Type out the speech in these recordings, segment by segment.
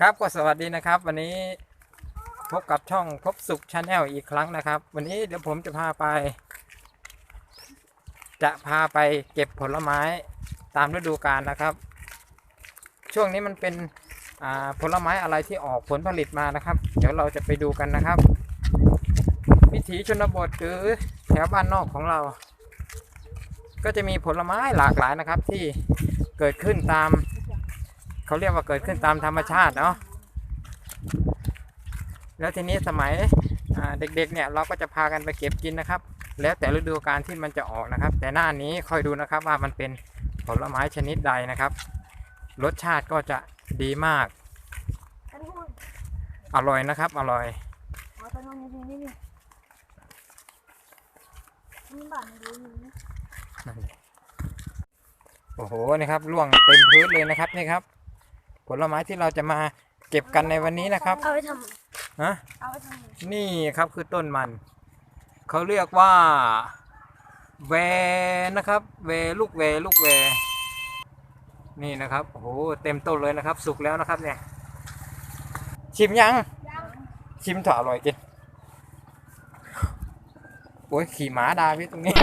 ครับก็สวัสดีนะครับ วันนี้พบกับช่องพบสุขชาแนลอีกครั้งนะครับ วันนี้เดี๋ยวผมจะพาไป จะพาไปเก็บผลไม้ตามฤดูกาลนะครับ ช่วงนี้มันเป็นผลไม้อะไรที่ออกผลผลิตมานะครับ เดี๋ยวเราจะไปดูกันนะครับ วิถีชนบทหรือแถวบ้านนอกของเรา ก็จะมีผลไม้หลากหลายนะครับที่เกิดขึ้นตาม เขาเรียกว่าเกิดขึ้นตามธรรมชาติเนาะแล้วทีนี้สมัยเด็กๆเนี่ยเราก็จะพากันไปเก็บกินนะครับ แล้วแต่ฤดูกาลที่มันจะออกนะครับ แต่หน้านี้คอยดูนะครับว่ามันเป็นผลไม้ชนิดใดนะครับ รสชาติก็จะดีมาก อร่อยนะครับ อร่อยโอ้โหนี่ครับร่วงเต็มพื้นเลยนะครับนี่ครับ ผลไม้ที่เราจะมาเก็บกันในวันนี้นะครับเอาไปทฮะำเอาไปทำนี่ครับคือต้นมัน เขาเรียกว่า แวนะครับเวลูกเวลูกเวนี่นะครับโอ้โหเต็มต้นเลยนะครับ สุกแล้วนะครับเนี่ย ชิมยังชิมเถอะอร่อยจริงโอ้ยขี่หมาดาพี่ตรงนี้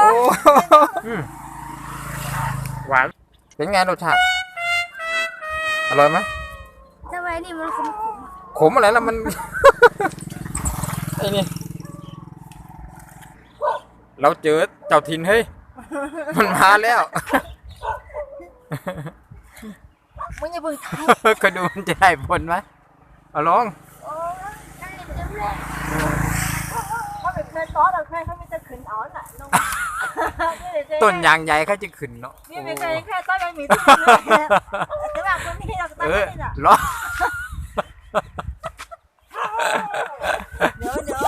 โอ้อืมหวาน เป็นไงรสชาติอร่อยไหมทำไมนี่มันขมขมขมอะไรล่ะมัน ไอ้นี่ เราเจอเจ้าถิ่นเฮ้ย มันมาแล้วมันจะเปิดไทยก็ดูมันจะได้ผลไหมเอาลองโอ้ได้เต็มเลยเขาเป็นเคยซอสเราเคยเขาไม่จะขึ้นอ๋อน่ะลง ต้นยางใหญ่เขาจะขึ้นเนาะนี่เป็นเคยแค่ต้นยังมีที่เลยแต่แบบคนนี้เราต้เอองอนี่น่ะลองเดี๋ยวเดี๋ยว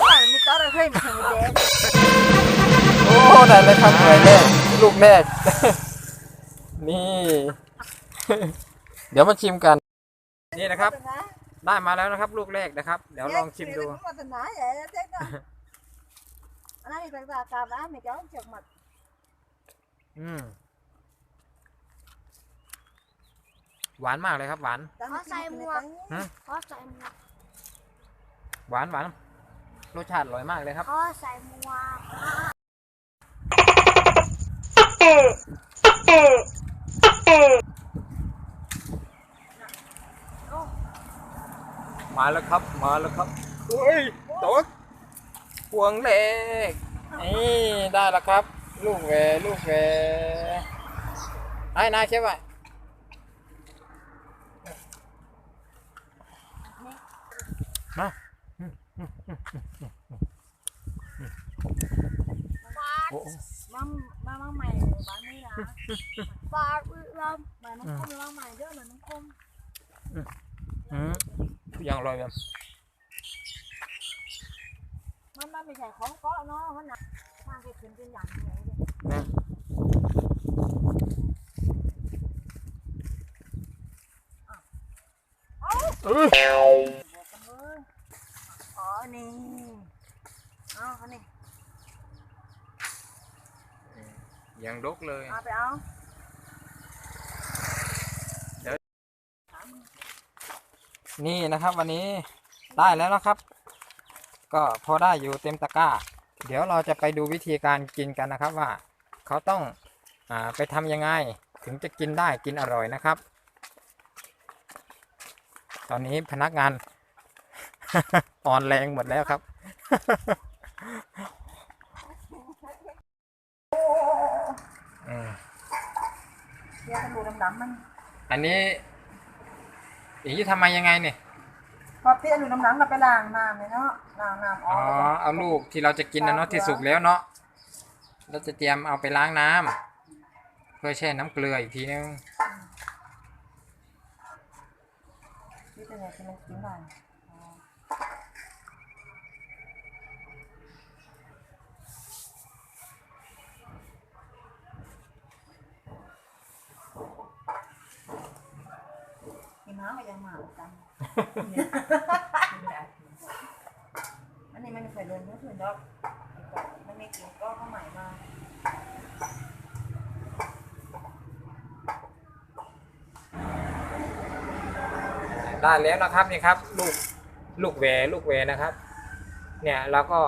บ้านมีต้นเราเคยมีเคยเด็กโอ้ได้เลยครับหน่วยแรกลูกแรกนี่ เดี๋ยวมาชิมกัน นี่นะครับ ได้มาแล้วนะครับ ลูกแรกนะครับ เดี๋ยวลองชิมดู อันนั้นเป็นตากาบ้าไม่เจ้าเจ็บหมดอืมหวานมากเลยครับ หวานเขาใส่หมวก ฮะเขาใส่หมวกหวานหวานรสชาติอร่อยมากเลยครับเขาใส่หมวกมาแล้วครับ มาแล้วครับเฮ้ยตก พวงเล็กนี่ได้แล้วครับ ลูกแหวลูกแหวไอ้นายใช่ไหมมาโอ้โหมามามาใหม่บ้านนี้นะปาดอึลำบ้านน้องคมบ้านใหม่เยอะเลยน้องคมอืมยังอร่อยแบบมัน ไม่ใช่ของเกาะเนาะมันหนักมันจะขึ้นเป็นอย่างไรเลยนะเอ้าเอ้ยบอกกันเลยอ๋อนี่เอาอันนี้ยังดกเลยเอาไปเอานี่นะครับวันนี้ได้แล้วนะครับ ก็พอได้อยู่เต็มตะกร้า เดี๋ยวเราจะไปดูวิธีการกินกันนะครับว่า เขาต้องอาไปทำยังไง ถึงจะกินได้กินอร่อยนะครับ ตอนนี้พนักงานอ่อนแรงหมดแล้วครับอืมเดี๋ยวกระดูกดำๆมันอันนี้อย่างนี้ทำมายังไงเนี่ย พอพี่กระดูกดำๆเราไปล้างน้ำเลยเนาะล้างน้ำออ๋ออกเอาลูกที่เราจะกินนะเนาะที่สุกแล้วเนาะเราจะเตรียมเอาไปล้างน้ำเพื่อแช่น้ำเกลืออีกทีนึง พี่เป็นไงที่มันกินได้กิน ยังมาปจังอันนี้มันเคยลนเมื่อคืนดอกมันไม่กินก็เข้าหม่มาได้แล้วนะครับเนี่ยครับ ลูกลูกแหวลูกแหวนะครับ เนี่ยเราก็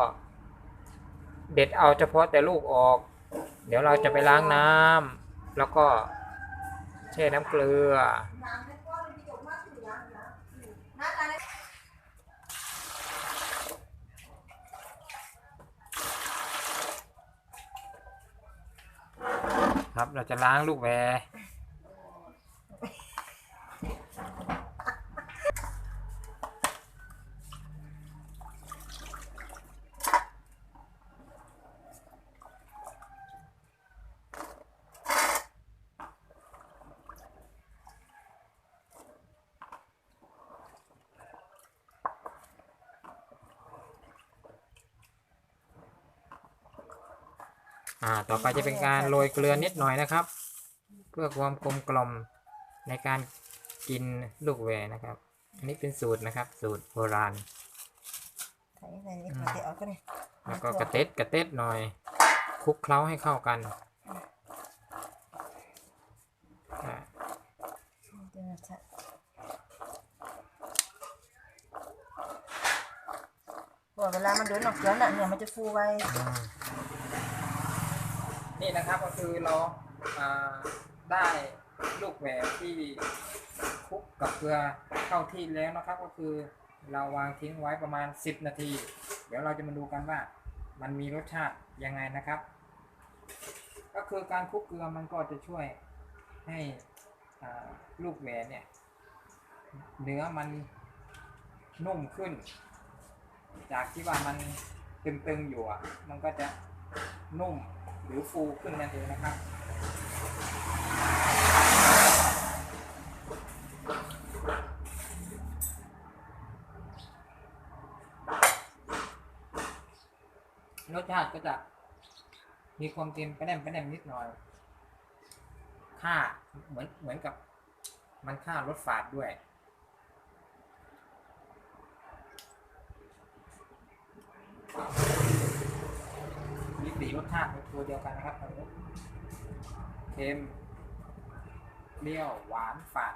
เด็ดเอาเฉพาะแต่ลูกออก เดี๋ยวเราจะไปล้างน้ำ แล้วก็แช่น้ำเกลือ ครับ เราจะล้างลูกแวร์ อ่าต่อไปจะเป็นการโรยเกลือนิดหน่อยนะครับ เพื่อความกลมกล่อมในการกินลูกแวร์นะครับ อันนี้เป็นสูตรนะครับ สูตรโบราณใส่ใส่นี่ขอเตะออกก็ได้แล้วก็กระเต็ดกระเต็ดหน่อยคลุกเคล้าให้เข้ากันอ่าเดี๋ยวนะจ๊ะว่าเวลามันโดนออกเกลือน่ะเนี่ยมันจะฟูไวอืม นี่นะครับก็คือเราอ่าได้ลูกแหวนที่คลุกกับเกลือเข้าที่แล้วนะครับ ก็คือเราวางทิ้งไว้ประมาณ 10 นาที เดี๋ยวเราจะมาดูกันว่ามันมีรสชาติยังไงนะครับ ก็คือการคลุกเกลือมันก็จะช่วยให้ลูกแหวนเนี่ยเนื้อมันนุ่มขึ้น จากที่ว่ามันตึงๆอยู่อะมันก็จะนุ่ม หรือฟูขึ้นนั่นเองนะครับ รสชาติก็จะมีความเค็มไปแนมไปแนมนิดหน่อย ค่าเหมือนเหมือนกับมันค่ารสฝาดด้วย สีรสชาติเป็นตัวเดียวกันนะครับตอนนี้เค็มเปรี้ยวหวานฝาด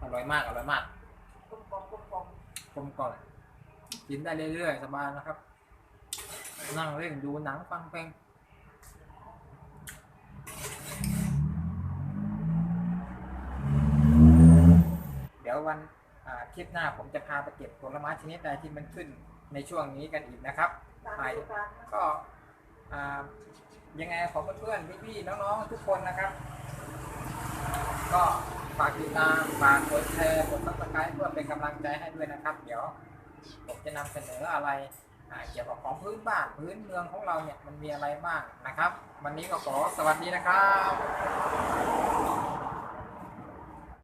อร่อยมากอร่อยมากกลมกลมกลมกลมกลมกล่อมกินได้เรื่อยๆสบายนะครับ นั่งเล่นดูหนังฟังเพลงเดี๋ยววันอ่าคลิปหน้าผมจะพาไปเก็บผลไม้ชนิดใดที่มันขึ้น ในช่วงนี้กันอีกนะครับไปก็อ่ายังไงขอเพื่อนๆพี่ๆน้องๆทุกคนนะครับ ก็ฝากติดตามฝากกดแชร์กดซับสไครต์เพื่อเป็นกำลังใจให้ด้วยนะครับ เดี๋ยวผมจะนำเสนออะไรอ่าเกี่ยวกับของพื้นบ้านพื้นเมืองของเราเนี่ยมันมีอะไรบ้างนะครับ วันนี้ก็ขอสวัสดีนะครับ